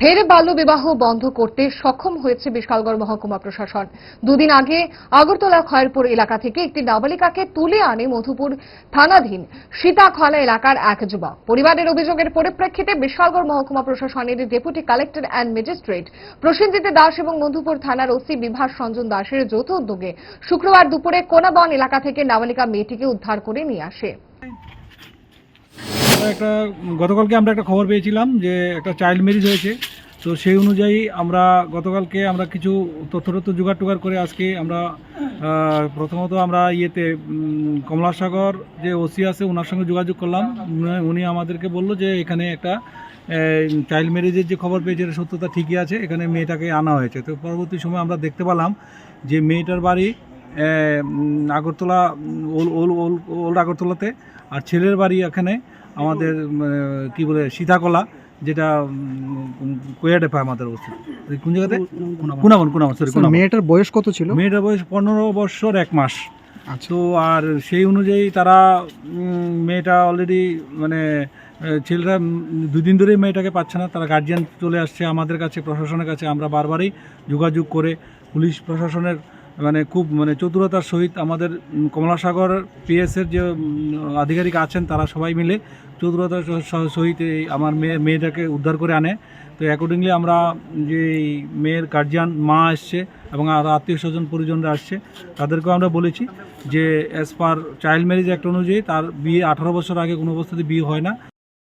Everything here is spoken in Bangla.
ফের বাল্যবিবাহ বন্ধ করতে সক্ষম হয়েছে বিশালগড় মহকুমা প্রশাসন। দুদিন আগে আগরতলা খয়েরপুর এলাকা থেকে একটি নাবালিকাকে তুলে আনে মধুপুর থানাধীন সীতাখলা এলাকার এক যুবক। পরিবারের অভিযোগের পরিপ্রেক্ষিতে বিশালগড় মহকুমা প্রশাসনের deputy collector and magistrate Prosenjit Das এবং মধুপুর থানার ওসি বিভাস সঞ্জন দাসের যৌথ উদ্যোগে শুক্রবার দুপুরে কোনাবন এলাকা থেকে নাবালিকা মেয়েটিকে উদ্ধার করে নিয়ে আসে। একটা, গতকালকে আমরা একটা খবর পেয়েছিলাম যে একটা চাইল্ড ম্যারেজ হয়েছে। তো সেই অনুযায়ী আমরা গতকালকে আমরা কিছু তথ্য তথ্য জোগাড় টোগাড় করে আজকে আমরা প্রথমত আমরা ইয়েতে কমলাসাগর যে ওসি আছে ওনার সঙ্গে যোগাযোগ করলাম। উনি- আমাদেরকে বলল যে এখানে একটা চাইল্ড ম্যারেজের যে খবর পেয়েছে সত্যতা ঠিকই আছে। এখানে মেয়েটাকে আনা হয়েছে। তো পরবর্তী সময় আমরা দেখতে পেলাম যে মেয়েটার বাড়ি আগরতলা, ওল ওল ওল, ওল্ড আগরতলাতে, আর ছেলের বাড়ি এখানে। আমাদের কি বলে সীতাকলা যেটা কোয়াডে পায় আমাদের অবস্থিত। কোন জায়গাতে? কুনাবন কুনাবন সরি কুনাবন মেয়েটার বয়স কত ছিল? মেয়েটার বয়স পনেরো বছর এক মাস। আচ্ছা। তো আর সেই অনুযায়ী তারা মেয়েটা অলরেডি মানে ছেলেরা দুদিন ধরেই মেয়েটাকে পাচ্ছে না। তারা গার্জিয়ান চলে আসছে আমাদের কাছে প্রশাসনের কাছে। আমরা বারবারই যোগাযোগ করে পুলিশ প্রশাসনের মানে খুব মানে চতুরতার সহিত আমাদের কমলাসাগর পিএসের যে আধিকারিক আছেন তারা সবাই মিলে চতুরতার সহিত এই আমার মেয়ে, মেয়েটাকে উদ্ধার করে আনে। তো অ্যাকর্ডিংলি আমরা যে মেয়ের গার্জিয়ান মা আসছে এবং আরও আত্মীয় স্বজন পরিজনরা আসছে, তাদেরকেও আমরা বলেছি যে as per child marriage act অনুযায়ী তার বিয়ে আঠারো বছর আগে কোনো অবস্থাতে বিয়ে হয় না।